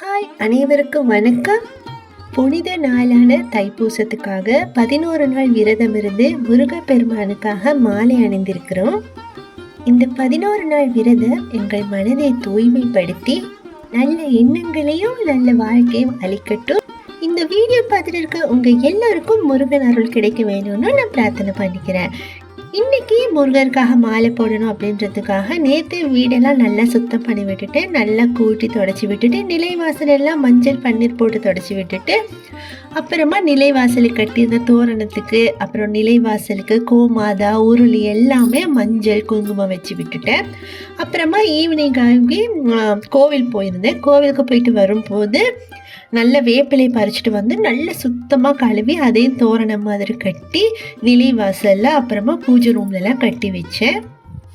Hi அனைவருக்கும் வணக்கம். புனித நாளான தைப்பூசத்துக்காக பதினோரு நாள் விரதம் இருந்து முருகப்பெருமானுக்காக மாலை அணிந்திருக்கிறோம். இந்த பதினோரு நாள் விரதம் எங்கள் மனதை தூய்மைப்படுத்தி நல்ல எண்ணங்களையும் நல்ல வாழ்க்கையும் அளிக்கட்டும். இந்த வீடியோ பார்த்துட்டு இருக்க உங்கள் எல்லாருக்கும் முருகன் அருள் கிடைக்க வேணும்னு நான் பிரார்த்தனை பண்ணிக்கிறேன். இன்னைக்கு முருகருக்காக மாலை போடணும் அப்படின்றதுக்காக நேற்று வீடெல்லாம் நல்லா சுத்தம் பண்ணி விட்டுட்டு நல்லா கூட்டி தொடச்சி விட்டுட்டு நிலைவாசல் எல்லாம் மஞ்சள் பன்னீர் போட்டு தொடச்சி விட்டுட்டு அப்புறமா நிலைவாசலுக்கு கட்டியிருந்த தோரணத்துக்கு அப்புறம் நிலைவாசலுக்கு கோமாதா உருளி எல்லாமே மஞ்சள் குங்குமம் வச்சு விட்டுட்டேன். அப்புறமா ஈவினிங் ஆகி கோவில் போயிருந்தேன். கோவிலுக்கு போயிட்டு வரும்போது நல்ல வேப்பிலை பறிச்சுட்டு வந்து நல்ல சுத்தமாக கழுவி அதையும் தோரணம் மாதிரி கட்டி நிலைவாசலில் அப்புறமா பூஜை ரூம்லலாம் கட்டி வச்சேன்.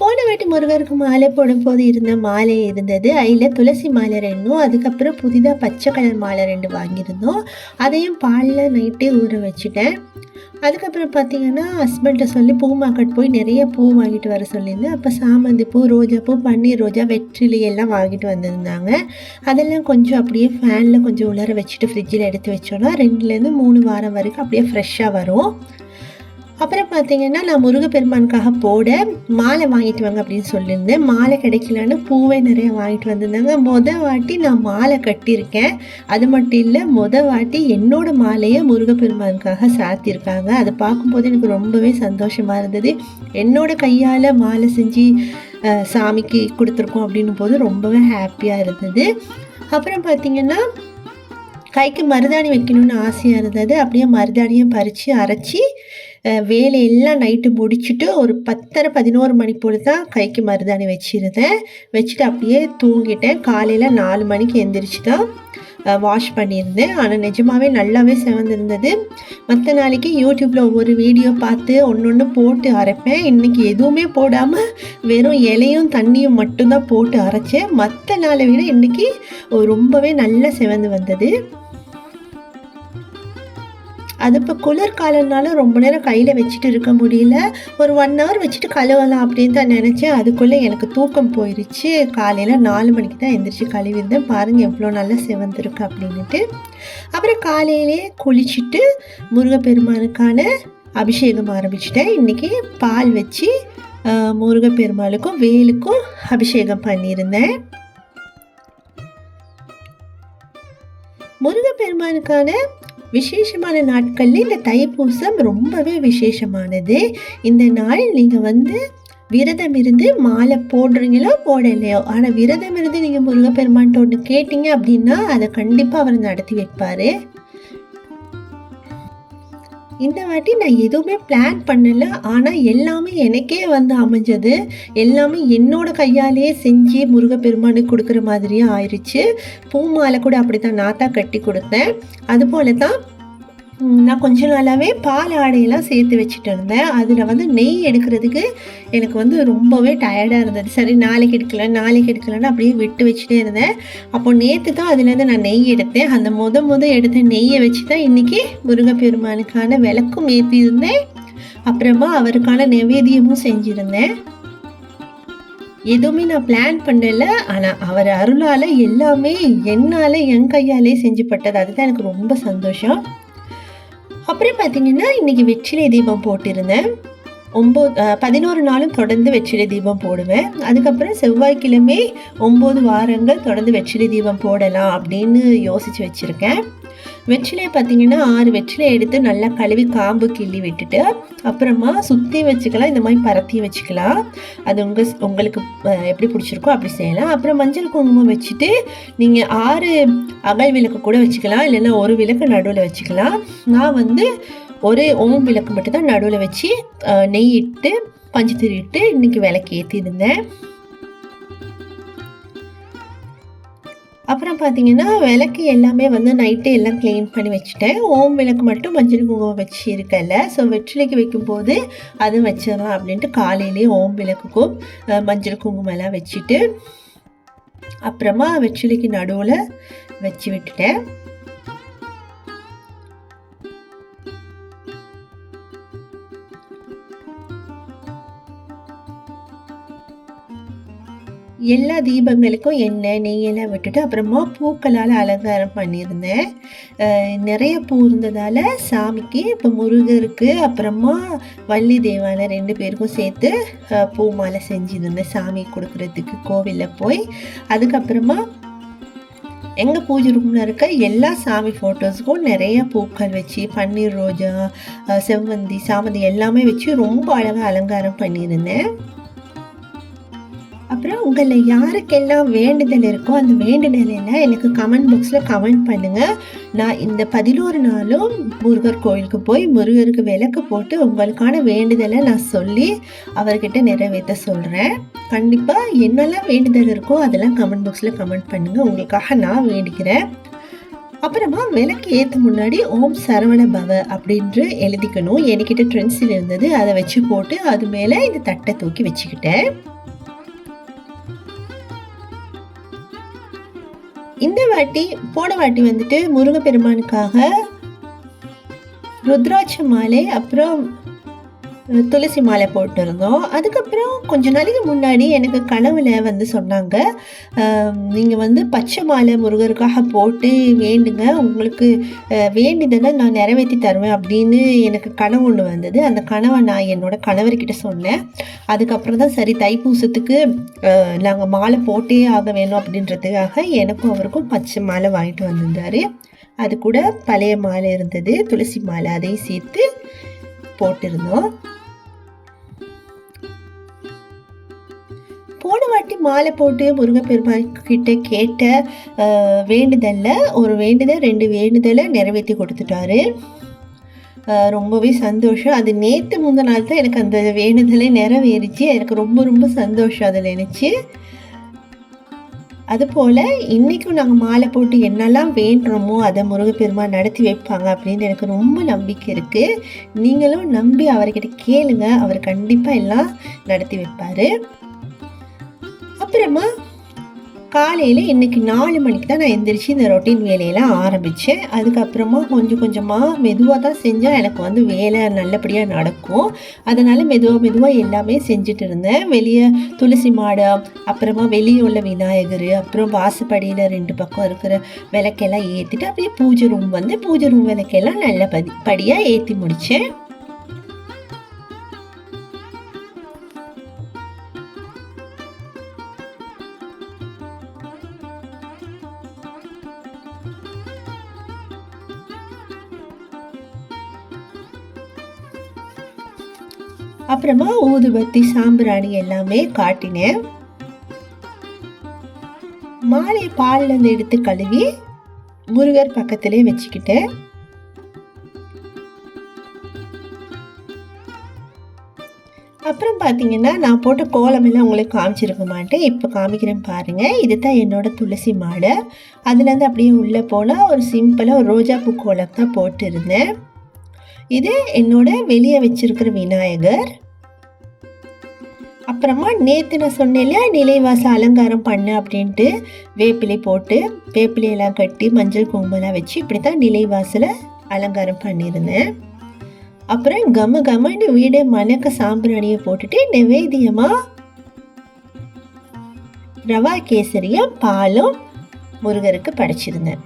போன வாட்டி முருகருக்கு மாலை போடும்போது இருந்த மாலை இருந்தது. அதில் துளசி மாலை ரெண்டும் அதுக்கப்புறம் புதிதாக பச்சை கலர் மாலை ரெண்டு வாங்கியிருந்தோம். அதையும் பாலில் நைட்டே ஊற வச்சுட்டேன். அதுக்கப்புறம் பார்த்தீங்கன்னா ஹஸ்பண்ட்டை சொல்லி பூ மார்க்கெட் போய் நிறைய பூ வாங்கிட்டு வர சொல்லியிருந்தேன். அப்போ சாமந்தி பூ ரோஜா பூ பன்னீர் ரோஜா வெற்றிலி எல்லாம் வாங்கிட்டு வந்திருந்தாங்க. அதெல்லாம் கொஞ்சம் அப்படியே ஃபேனில் கொஞ்சம் உலர வச்சுட்டு ஃப்ரிட்ஜில் எடுத்து வச்சோன்னா ரெண்டுலேருந்து மூணு வாரம் வரைக்கும் அப்படியே ஃப்ரெஷ்ஷாக வரும். அப்புறம் பார்த்தீங்கன்னா நான் முருகப்பெருமானுக்காக போட மாலை வாங்கிட்டு வாங்க அப்படின்னு சொல்லியிருந்தேன். மாலை கிடைக்கலன்னு பூவே நிறைய வாங்கிட்டு வந்திருந்தாங்க. மொதல் வாட்டி நான் மாலை கட்டியிருக்கேன். அது மட்டும் இல்லை மொதல் வாட்டி என்னோட மாலையை முருகப்பெருமானுக்காக சாத்தியிருக்காங்க. அதை பார்க்கும்போது எனக்கு ரொம்பவே சந்தோஷமாக இருந்தது. என்னோட கையால் மாலை செஞ்சு சாமிக்கு கொடுத்துருக்கோம் அப்படின்னும் போது ரொம்பவே ஹாப்பியாக இருந்தது. அப்புறம் பார்த்தீங்கன்னா கைக்கு மருதாணி வைக்கணும்னு ஆசையாக இருந்தது. அப்படியே மருதாணியும் பறித்து அரைச்சி வேலையெல்லாம் நைட்டு முடிச்சுட்டு ஒரு பத்தரை பதினோரு மணி போல் தான் கைக்கு மருதாணி வச்சுருந்தேன். வச்சுட்டு அப்படியே தூங்கிட்டேன். காலையில் நாலு மணிக்கு எந்திரிச்சு தான் வாஷ் பண்ணியிருந்தேன். ஆனால் நிஜமாகவே நல்லாவே செவந்திருந்தது. மற்ற நாளைக்கு யூடியூப்பில் ஒவ்வொரு வீடியோ பார்த்து ஒன்று ஒன்று போட்டு அரைப்பேன். இன்றைக்கி எதுவுமே போடாமல் வெறும் இலையும் தண்ணியும் மட்டும்தான் போட்டு அரைச்சேன். மற்ற நாளை விட இன்றைக்கி ரொம்பவே நல்லா செவந்து வந்தது. அது இப்போ குளிர்காலம்னால ரொம்ப நேரம் கையில் வச்சுட்டு இருக்க முடியல. ஒரு ஒன் ஹவர் வச்சுட்டு கழுவலாம் அப்படின்னு தான் நினச்சேன். அதுக்குள்ளே எனக்கு தூக்கம் போயிருச்சு. காலையில் நாலு மணிக்கு தான் எந்திரிச்சு கழுவிருந்தேன் பாருங்கள் எவ்வளோ நல்லா செவந்திருக்கு அப்படின்ட்டு அப்புறம் காலையிலே குளிச்சுட்டு முருகப்பெருமானுக்கான அபிஷேகம் ஆரம்பிச்சிட்டேன். இன்றைக்கி பால் வச்சு முருகப்பெருமாளுக்கும் வேலுக்கும் அபிஷேகம் பண்ணியிருந்தேன். முருகப்பெருமானுக்கான விசேஷமான நாட்களில் இந்த தைப்பூசம் ரொம்பவே விசேஷமானது. இந்த நாள் நீங்கள் வந்து விரதம் இருந்து மாலை போடுறீங்களோ போடலையோ ஆனால் விரதம் இருந்து நீங்கள் முருகப்பெருமான்ட்ட ஒன்று கேட்டீங்க அப்படின்னா அதை கண்டிப்பாக அவர் நடத்தி வைப்பார். இந்த வாட்டி நான் எதுவுமே பிளான் பண்ணல. ஆனால் எல்லாமே எனக்கே வந்து அமைஞ்சது. எல்லாமே என்னோட கையாலேயே செஞ்சு முருகப்பெருமானுக்கு கொடுக்குற மாதிரியே ஆயிடுச்சு பூ மாலை கூட அப்படி தான் நான் தான் கட்டி கொடுத்தேன். அதுபோல தான் நான் கொஞ்ச நாளாகவே பால் ஆடையெல்லாம் சேர்த்து வச்சுட்டு இருந்தேன் அதில் வந்து நெய் எடுக்கிறதுக்கு எனக்கு வந்து ரொம்பவே டயர்டாக இருந்தது. சரி நாளைக்கு எடுக்கல நாளைக்கு எடுக்கலன்னு அப்படியே விட்டு வச்சுட்டே இருந்தேன். அப்போ நேற்று தான் அதுலேருந்து நான் நெய் எடுத்தேன். அந்த முத முத எடுத்த நெய்யை வச்சு தான் இன்றைக்கி முருகப்பெருமானுக்கான விளக்கும் ஏற்றியிருந்தேன். அப்புறமா அவருக்கான நைவேத்தியமும் செஞ்சுருந்தேன். எதுவுமே நான் பிளான் பண்ணல. ஆனால் அவர் அருளால் எல்லாமே என்னால் என் கையாலே செஞ்சுப்பட்டது. அதுதான் எனக்கு ரொம்ப சந்தோஷம். அப்புறம் பார்த்தீங்கன்னா இன்னைக்கு வெற்றிலை தீபம் போட்டிருந்தேன். ஒம்பது பதினோரு நாளும் தொடர்ந்து வெற்றிலை தீபம் போடுவேன். அதுக்கப்புறம் செவ்வாய்க்கிழமை ஒம்பது வாரங்கள் தொடர்ந்து வெற்றிலை தீபம் போடலாம் அப்படின்னு யோசித்து வச்சுருக்கேன். வெற்றிலையை பார்த்தீங்கன்னா ஆறு வெற்றிலை எடுத்து நல்லா கழுவி காம்பு கிள்ளி விட்டுட்டு அப்புறமா சுற்றி வச்சுக்கலாம். இந்த மாதிரி பரத்தி வச்சுக்கலாம். அது உங்கள் உங்களுக்கு எப்படி பிடிச்சிருக்கோ அப்படி செய்யலாம். அப்புறம் மஞ்சள் குங்குமம் வச்சுட்டு நீங்கள் ஆறு அகல் விளக்கு கூட வச்சுக்கலாம். இல்லைன்னா ஒரு விளக்கு நடுவில் வச்சுக்கலாம். நான் வந்து ஒரு ஓம் விளக்கு மட்டும் தான் நடுவில் வச்சு நெய் இட்டு பஞ்சு இட்டு இன்றைக்கி விளக்கு ஏற்றிருந்தேன் அப்புறம் பார்த்தீங்கன்னா விளக்கு எல்லாமே வந்து நைட்டே எல்லாம் க்ளீன் பண்ணி வச்சுட்டேன். ஓம் விளக்கு மட்டும் மஞ்சள் குங்குமம் வச்சு இருக்கல. ஸோ வெற்றிலைக்கு வைக்கும்போது அது வச்சிடலாம் அப்படின்ட்டு காலையிலேயே ஓம் விளக்குக்கும் மஞ்சள் குங்குமம் எல்லாம் வச்சுட்டு அப்புறமா வெற்றிலைக்கு நடுவில் வச்சு விட்டுட்டேன். எல்லா தீபங்களுக்கும் எண்ணெய் நெய்யெல்லாம் விட்டுட்டு அப்புறமா பூக்களால் அலங்காரம் பண்ணியிருந்தேன். நிறைய பூ இருந்ததால் சாமிக்கு இப்போ முருகருக்கு அப்புறமா வள்ளி தேவான ரெண்டு பேருக்கும் சேர்த்து பூ மாலை செஞ்சுருந்தேன் சாமி கொடுக்குறதுக்கு கோவிலில் போய். அதுக்கப்புறமா எங்கள் பூஜை ரூமில் இருக்க எல்லா சாமி ஃபோட்டோஸுக்கும் நிறைய பூக்கள் வச்சு பன்னீர் ரோஜா செவ்வந்தி சாமந்தி எல்லாமே வச்சு ரொம்ப அழகாக அலங்காரம் பண்ணியிருந்தேன். அப்புறம் உங்களை யாருக்கெல்லாம் வேண்டுதல் இருக்கோ அந்த வேண்டுதல் எல்லாம் எனக்கு கமெண்ட் பாக்ஸில் கமெண்ட் பண்ணுங்கள் நான் இந்த பதினோரு நாளும் முருகர் கோயிலுக்கு போய் முருகருக்கு விளக்கு போட்டு உங்களுக்கான வேண்டுதலை நான் சொல்லி அவர்கிட்ட நிறைவேற்ற சொல்கிறேன் கண்டிப்பாக என்னெல்லாம் வேண்டுதல் இருக்கோ அதெல்லாம் கமெண்ட் பாக்ஸில் கமெண்ட் பண்ணுங்கள் உங்களுக்காக நான் வேண்டிக்கிறேன். அப்புறமா விளக்கு ஏற்ற முன்னாடி ஓம் சரவண பவ அப்படின்று எழுதிக்கணும். என்கிட்ட ட்ரெண்ட்ஸில் இருந்தது அதை வச்சு போட்டு அது மேலே இந்த தட்டை தூக்கி வச்சுக்கிட்டேன். இந்த வாட்டி போன வாட்டி வந்துட்டு முருகப்பெருமானுக்காக ருத்ராட்ச மாலை அப்புறம் துளசி மாலை போட்டிருந்தோம். அதுக்கப்புறம் கொஞ்ச நாளைக்கு முன்னாடி எனக்கு கனவுல வந்து சொன்னாங்க நீங்கள் வந்து பச்சை மாலை முருகருக்காக போட்டு வேண்டுங்க. உங்களுக்கு அஹ், வேண்டியதை நான் நிறைவேற்றி தருவேன் அப்படின்னு எனக்கு கனவு ஒன்று வந்தது. அந்த கனவை நான் என்னோட கணவர்கிட்ட சொன்னேன். அதுக்கப்புறம் தான் சரி தைப்பூசத்துக்கு நாங்கள் மாலை போட்டே ஆக வேணும் அப்படின்றதுக்காக எனக்கும் அவருக்கும் பச்சை மாலை வாங்கிட்டு வந்திருந்தாரு. அது கூட பழைய மாலை இருந்தது துளசி மாலை அதையும் சேர்த்து போட்டிருந்தோம். போன வாட்டி மாலை போட்டு முருகப்பெருமான் கிட்ட கேட்ட வேண்டுதலில் ஒரு வேண்டுதல் ரெண்டு வேண்டுதலை நிறைவேற்றி கொடுத்துட்டாரு. ரொம்பவே சந்தோஷம். அது நேற்று முந்தின நாள் தான் எனக்கு அந்த வேண்டுதலை நிறைவேறிச்சு. எனக்கு ரொம்ப ரொம்ப சந்தோஷம் அதில் நினச்சி அதுபோல் இன்றைக்கும் நாங்கள் மாலை போட்டு என்னெல்லாம் வேண்டுறோமோ அதை முருகப்பெருமான் நடத்தி வைப்பாங்க அப்படின்னு எனக்கு ரொம்ப நம்பிக்கை இருக்குது நீங்களும் நம்பி அவர்கிட்ட கேளுங்க. அவர் கண்டிப்பாக எல்லாம் நடத்தி வைப்பார். அப்புறமா காலையில் இன்னைக்கு நாலு மணிக்கு தான் நான் எந்திரிச்சு இந்த ரொட்டீன் வேலையெல்லாம் ஆரம்பித்தேன் அதுக்கப்புறமா கொஞ்சம் கொஞ்சமாக மெதுவாக தான் செஞ்சால் எனக்கு வந்து வேலை நல்லபடியாக நடக்கும். அதனால் மெதுவாக மெதுவாக எல்லாமே செஞ்சுட்டு இருந்தேன். வெளியே துளசி மாடம் அப்புறமா வெளியே உள்ள விநாயகர் அப்புறம் வாசப்படியில் ரெண்டு பக்கம் இருக்கிற விளக்கெல்லாம் ஏற்றிட்டு அப்படியே பூஜை ரூம் வந்து பூஜை ரூம் விளக்கெல்லாம் நல்ல பதி படியாக ஏற்றி முடித்தேன் அப்புறமா ஊதுபத்தி சாம்பிராணி எல்லாமே காட்டினேன். மாலையை பால்ல இருந்து எடுத்து கழுவி முருகர் பக்கத்திலே வச்சுக்கிட்டேன். அப்புறம் பார்த்தீங்கன்னா நான் போட்ட கோலமெல்லாம் உங்களுக்கு காமிச்சிருக்க மாட்டேன். இப்போ காமிக்கிறேன் பாருங்கள் இது தான் என்னோட துளசி மாடை அதுலேருந்து அப்படியே உள்ளே போனால் ஒரு சிம்பிளாக ஒரு ரோஜா பூ கோலம் தான் போட்டிருந்தேன். இது என்னோட வெளியே வச்சிருக்கிற விநாயகர். அப்புறமா நேற்று நான் சொன்னேன்ல நிலைவாச அலங்காரம் பண்ணு அப்படின்ட்டு வேப்பிலை போட்டு வேப்பிலையெல்லாம் கட்டி மஞ்சள் குங்குமம்லாம் வச்சு இப்படி தான் நிலைவாசல அலங்காரம் பண்ணியிருந்தேன். அப்புறம் கம கமன்னு வீடு மணக்க சாம்பிராணியை போட்டுட்டு நிவேதியமாக ரவா கேசரியும் பாலும் முருகருக்கு படைச்சிருந்தேன்.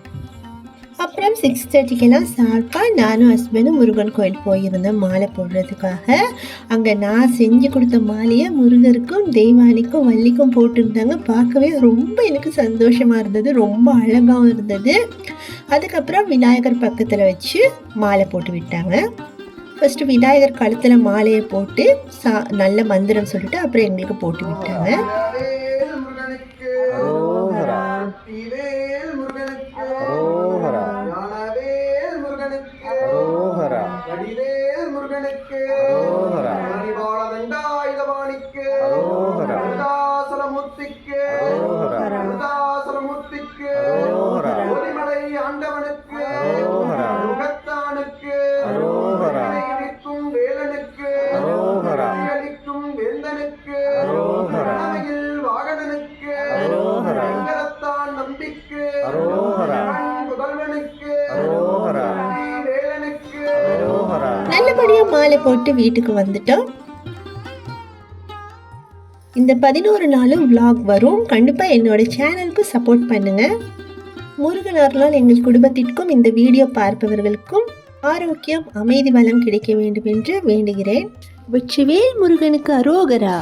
அப்புறம் சிக்ஸ் தேர்ட்டிக்கெல்லாம் சார்பாக நானும் ஹஸ்பண்டும் முருகன் கோயில் போயிருந்தேன் மாலை போடுறதுக்காக. அங்கே நான் செஞ்சு கொடுத்த மாலையை முருகருக்கும் தெய்வானிக்கும் வள்ளிக்கும் போட்டிருந்தாங்க. பார்க்கவே ரொம்ப எனக்கு சந்தோஷமாக இருந்தது. ரொம்ப அழகாகவும் இருந்தது. அதுக்கப்புறம் விநாயகர் பக்கத்தில் வச்சு மாலை போட்டு விட்டாங்க. ஃபஸ்ட்டு விநாயகர் கழுத்தில் மாலையை போட்டு சா நல்ல மந்திரம் சொல்லிட்டு அப்புறம் எங்களுக்கு போட்டு விட்டாங்க. அரோகரா. முகத்தானுக்கு. இடிக்கும் வேலனுக்கு அரோகரா. அளிக்கும் வேந்தனுக்கு அரோகரா. தலைமையில் வாகனனுக்கு அரோகரா. வெங்கலத்தான் நம்பிக்கு அரோகரா. வேலனுக்கு அரோகரா. நல்லபடியாக மாலை போட்டு வீட்டுக்கு வந்துட்டோம் இந்த பதினோரு நாளும் vlog வரும் கண்டிப்பாக என்னோட சேனலுக்கு சப்போர்ட் பண்ணுங்க முருகன் அருளால் எங்கள் குடும்பத்திற்கும் இந்த வீடியோ பார்ப்பவர்களுக்கும் ஆரோக்கியம் அமைதி பலம் கிடைக்க வேண்டும் என்று வேண்டுகிறேன். வெற்றிவேல் முருகனுக்கு அரோகரா.